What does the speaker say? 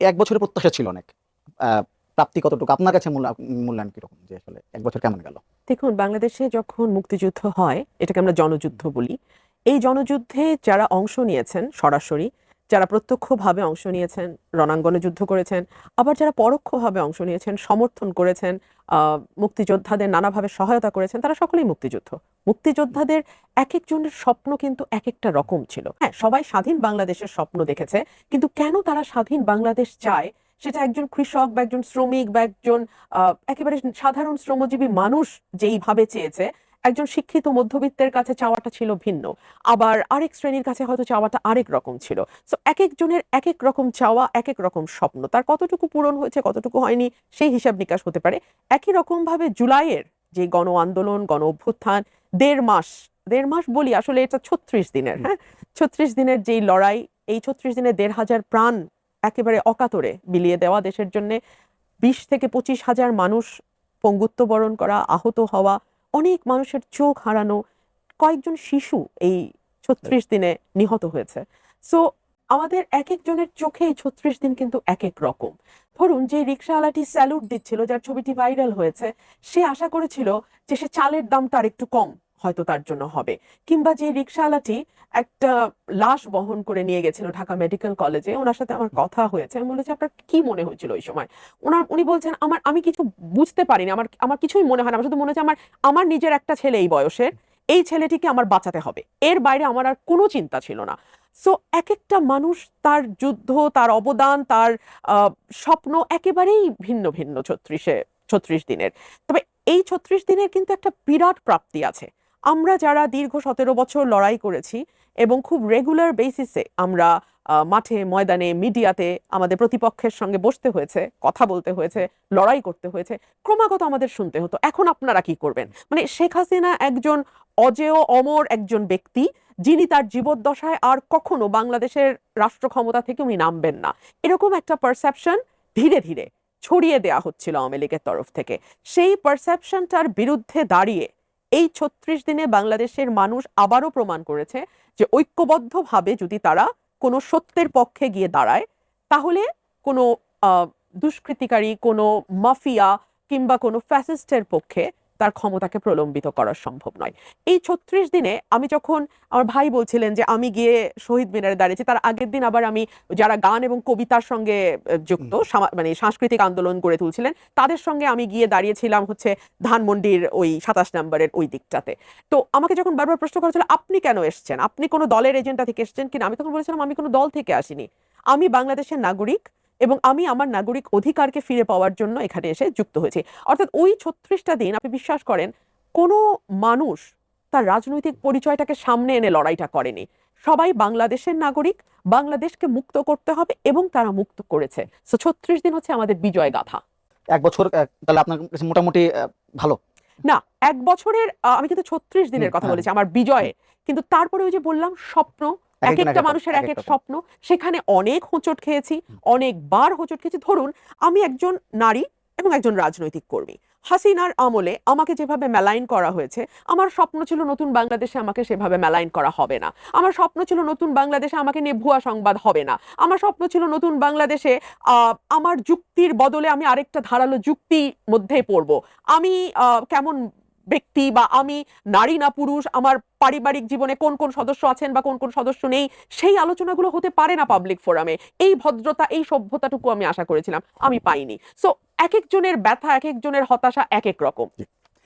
এক বছরের প্রত্যাশা ছিল অনেক। প্রাপ্তি কতটুকু? আপনার কাছে মূল্যা- মূল্যায়ন কীরকম যে আসলে এক বছর কেমন গেল? দেখুন, বাংলাদেশে যখন মুক্তিযুদ্ধ হয়, এটাকে আমরা জনযুদ্ধ বলি, এই জনযুদ্ধে যারা অংশ নিয়েছেন সরাসরি যারা প্রত্যক্ষভাবে অংশ নিয়েছেন, রণাঙ্গনে যুদ্ধ করেছেন, আবার যারা পরোক্ষভাবে অংশ নিয়েছেন, সমর্থন করেছেন মুক্তিযোদ্ধাদের নানাভাবে সহায়তা করেছেন, তারা সকলেই মুক্তিযুদ্ধ। মুক্তিযোদ্ধাদের এক একজনের স্বপ্ন কিন্তু এক একটা রকম ছিল। হ্যাঁ সবাই স্বাধীন বাংলাদেশের স্বপ্ন দেখেছে, কিন্তু কেন তারা স্বাধীন বাংলাদেশ চায়? সেটা একজন কৃষক বা একজন শ্রমিক বা একজন একেবারে সাধারণ শ্রমজীবী মানুষ যেইভাবে চেয়েছে একজন শিক্ষিত মধ্যবিত্তের কাছে চাওয়াটা ছিল ভিন্ন। আবার আরেক শ্রেণির কাছে হয়তো চাওয়াটা আরেক রকম ছিল। সো এক একজনের এক এক রকম চাওয়া এক এক রকম স্বপ্ন। তার কতটুকু পূরণ হয়েছে, কতটুকু হয়নি, সেই হিসাব নিকাশ হতে পারে। একই রকম ভাবে জুলাইয়ের যে গণ আন্দোলন, গণ অভ্যুত্থান, দেড় মাস দেড় মাস বলি আসলে এটা ছত্রিশ দিনের হ্যাঁ? ছত্রিশ দিনের যেই লড়াই, এই ছত্রিশ দিনে দেড় হাজার প্রাণ একেবারে অকাতরে বিলিয়ে দেওয়া দেশের জন্য, বিশ থেকে পঁচিশ হাজার মানুষ পঙ্গুত্ব বরণ করা, আহত হওয়া অনেক মানুষের চোখ হারানো কয়েকজন শিশু এই ছত্রিশ দিনে নিহত হয়েছে। সো আমাদের এক একজনের চোখে এই ছত্রিশ দিন কিন্তু এক এক রকম। ধরুন যে রিক্সাওয়ালাটি স্যালুট দিচ্ছিল যার ছবিটি ভাইরাল হয়েছে সে আশা করেছিল যে সে চালের দামটা আর একটু কম। হয়তো তার জন্য হবে। কিংবা যে রিক্সাওয়ালাটি একটা লাশ বহন করে নিয়ে গেছিল ঢাকা মেডিকেল কলেজে, ওনার সাথে আমার কথা হয়েছে। আমি বলেছি আপনার কি মনে হয়েছিল ওই সময়? ওনার, উনি বলছেন, আমার, আমি কিছু বুঝতে পারিনি। আমার আমার কিছুই মনে হয় না। আমার শুধু মনে হচ্ছে আমার আমার নিজের একটা ছেলে এই বয়সের। এই ছেলেটিকে আমার বাঁচাতে হবে। এর বাইরে আমার আর কোনো চিন্তা ছিল না। সো এক একটা মানুষ তার যুদ্ধ, তার অবদান, তার স্বপ্ন একেবারেই ভিন্ন ভিন্ন ছত্রিশে, ছত্রিশ দিনের। তবে এই ছত্রিশ দিনের কিন্তু একটা বিরাট প্রাপ্তি আছে। আমরা যারা দীর্ঘ সতেরো বছর লড়াই করেছি এবং খুব রেগুলার বেসিসে আমরা মাঠে, ময়দানে মিডিয়াতে আমাদের প্রতিপক্ষের সঙ্গে বসতে হয়েছে, কথা বলতে হয়েছে, লড়াই করতে হয়েছে, ক্রমাগত আমাদের শুনতে হতো। এখন আপনারা কি করবেন? মানে শেখ হাসিনা একজন অজেয়, অমর একজন ব্যক্তি, যিনি তার জীবদ্দশায় আর কখনো বাংলাদেশের রাষ্ট্র ক্ষমতা থেকে উনি নামবেন না। এরকম একটা পারসেপশন ধীরে ধীরে ছড়িয়ে দেয়া হচ্ছিল আওয়ামী লীগের তরফ থেকে। সেই পারসেপশনটার বিরুদ্ধে দাঁড়িয়ে এই ছত্রিশ দিনে বাংলাদেশের মানুষ আবারও প্রমাণ করেছে যে ঐক্যবদ্ধভাবে যদি তারা কোনো সত্যের পক্ষে গিয়ে দাঁড়ায়, তাহলে কোনো দুষ্কৃতিকারী, কোনো মাফিয়া কিংবা কোনো ফ্যাসিস্টের পক্ষে তার ক্ষমতাকে প্রলম্বিত করা সম্ভব নয়। এই ছত্রিশ দিনে আমি যখন আমার ভাই বলছিলেন যে আমি গিয়ে শহীদ মিনারে দাঁড়িয়েছি তার আগের দিন আবার আমি যারা গান এবং কবিতার সঙ্গে যুক্ত মানে সাংস্কৃতিক আন্দোলন গড়ে তুলছিলেন তাদের সঙ্গে আমি গিয়ে দাঁড়িয়েছিলাম হচ্ছে ধানমন্ডির ওই সাতাশ নম্বরের ওই দিকটাতে। তো আমাকে যখন বারবার প্রশ্ন করা হচ্ছিল আপনি কেন এসছেন? আপনি কোনো দলের এজেন্ডা থেকে এসেছেন কিনা? আমি তখন বলেছিলাম আমি কোনো দল থেকে আসিনি। আমি বাংলাদেশের নাগরিক এবং আমি আমার নাগরিক অধিকারকে ফিরে পাওয়ার জন্য এখানে এসে যুক্ত হয়েছি। অর্থাৎ ওই ছত্রিশটা দিন আপনি বিশ্বাস করেন কোনো মানুষ তার রাজনৈতিক পরিচয়টাকে সামনে এনে লড়াইটা করেনি। সবাই বাংলাদেশের নাগরিক বাংলাদেশকে মুক্ত করতে হবে এবং তারা মুক্ত করেছে। সো ছত্রিশ দিন হচ্ছে আমাদের বিজয় গাথা। এক বছর তাহলে আপনার মোটামুটি ভালো? না এক বছরের আমি কিন্তু ছত্রিশ দিনের কথা হ্যাঁ। বলেছি আমার বিজয়ে। কিন্তু তারপরে ওই যে বললাম স্বপ্ন এক একটা মানুষের এক এক স্বপ্ন। সেখানে অনেক হোঁচট খেয়েছি অনেকবার হোঁচট খেয়েছি। ধরুন আমি একজন নারী এবং একজন রাজনৈতিক কর্মী। হাসিনার আমলে আমাকে যেভাবে মেলাইন করা হয়েছে আমার স্বপ্ন ছিল নতুন বাংলাদেশে আমাকে সেভাবে মেলাইন করা হবে না। আমার স্বপ্ন ছিল নতুন বাংলাদেশে আমাকে নিয়ে ভুয়া সংবাদ হবে না। আমার স্বপ্ন ছিল নতুন বাংলাদেশে আহ, আমার যুক্তির বদলে আমি আরেকটা ধারালো যুক্তি মধ্যে পড়ব। আমি আহ, কেমন ব্যক্তি বা আমি নারী না পুরুষ, আমার পারিবারিক জীবনে কোন কোন সদস্য আছেন বা কোন কোন সদস্য নেই, সেই আলোচনাগুলো হতে পারে না পাবলিক ফোরামে এই ভদ্রতা, এই সভ্যতাটুকু আমি আশা করেছিলাম, আমি পাইনি। সো এক একজনের ব্যথা এক একজনের হতাশা এক এক রকম